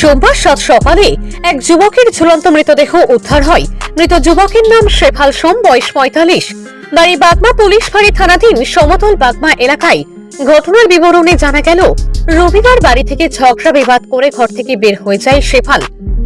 সোমবার সাত সকালে এক যুবকের ঝুলন্ত মৃতদেহ উদ্ধার হয়। মৃত যুবকের নাম শেফাল সোম, বয়স পঁয়তাল্লিশ। বাড়ি বাগমা পুলিশ ফাঁড়ি থানাধীন সমতল বাগমা এলাকায় ঘটনার বিবরণে জানা গেল, রবিবার বাড়ি থেকে ঝগড়া বিবাদ করে ঘর থেকে বের হয়ে যায় শেফাল।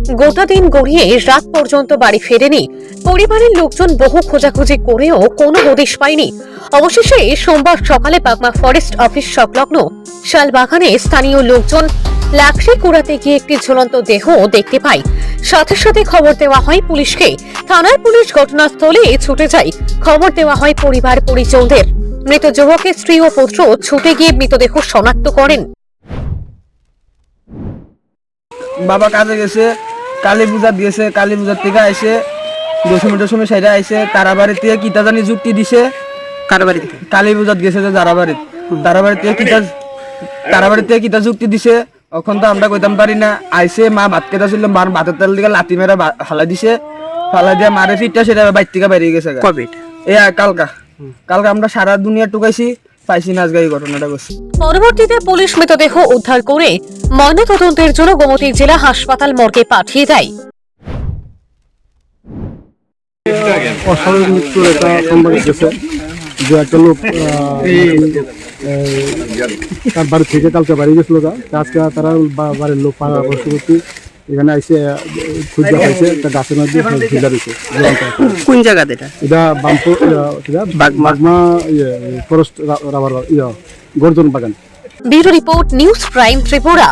গোটা দিন গড়িয়ে রাত পর্যন্ত বাড়ি ফেরেনি। পরিবারের লোকজন বহু খোঁজাখুঁজি করেও কোনো হদিশ পায়নি। অবশেষে সোমবার সকালে বাগমা ফরেস্ট অফিস সংলগ্ন শালবাগানে স্থানীয় লোকজন লাকড়ি কুড়াতে গিয়ে একটি ঝুলন্ত দেহ দেখতে পায়। সাথে সাথে খবর দেওয়া হয় পুলিশকে। থানার পুলিশ ঘটনাস্থলে ছুটে যায়। খবর দেওয়া হয় পরিবার পরিজনদের। মৃত যুবকের স্ত্রী ও পুত্র ছুটে গিয়ে মৃতদেহ শনাক্ত করেন। বাবা কাজে গেছে। কালী পূজা দিয়েছে কালী পূজার থেকে আইসে দশমী দশমী সাইডে আইসে তারা বাড়ি থেকে কিতা জানি যুক্তি দিছে। কার কালী পূজাত গেছে যে যারা বাড়িত তারা বাড়ি থেকে কিতা তারা বাড়ি থেকে কিতা যুক্তি দিছে। এখন তো আমরা কইতাম পারি না। আইসে মা ভাত কেটা ছিল মার ভাতের তেল দিকে লাতি মেরে ফালাই দিছে। ফালাই দিয়ে মারে ফিটটা সেটা বাইর থেকে বেরিয়ে গেছে। কবে? এ কালকা। কালকা আমরা সারা দুনিয়া টুকাইছি। পাইছি না আজকে এই ঘটনাটা করছি পরবর্তীতে পুলিশ মৃতদেহ উদ্ধার করে ময়নাতদন্তের জন্য গোমতী জেলা হাসপাতাল মর্গে পাঠিয়ে দেয়। অস্বাভাবিক মৃত্যুর একটা সংবাদ গেছে যে একটা লোক তার বাড়ি থেকে কালকে বাড়ি গেছিল তা আজকে তারা বাড়ির লোক পাড়া বসতি এখানে আইসে খুঁজা পাইছে একটা গাছের মধ্যে কোন জায়গাতে এটা? এটা বামপুর বাগমা। বাগমা ইয়ে ফরেস্ট রাবার ইয়ে গর্জন বাগান। Bureau report news prime Tripura.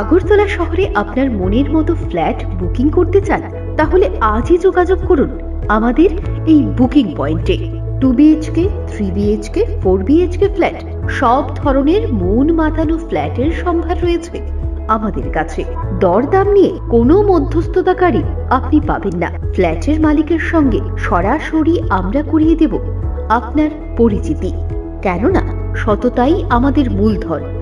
Agartala শহরে আপনার মনের মতো ফ্ল্যাট বুকিং করতে চান তাহলে আজই যোগাযোগ করুন। আমাদের এই বুকিং পয়েন্টে। Two BHK three BHK four BHK flat, সব ধরনের মন মাতানো ফ্ল্যাটের সম্ভার রয়েছে আমাদের কাছে। দরদাম নিয়ে কোনো মধ্যস্থতাকারী আপনি পাবেন না। ফ্ল্যাটের মালিকের সঙ্গে সরাসরি আমরা করিয়ে দেব আপনার পরিচিতি। কেননা, সততাই আমাদের মূলধন।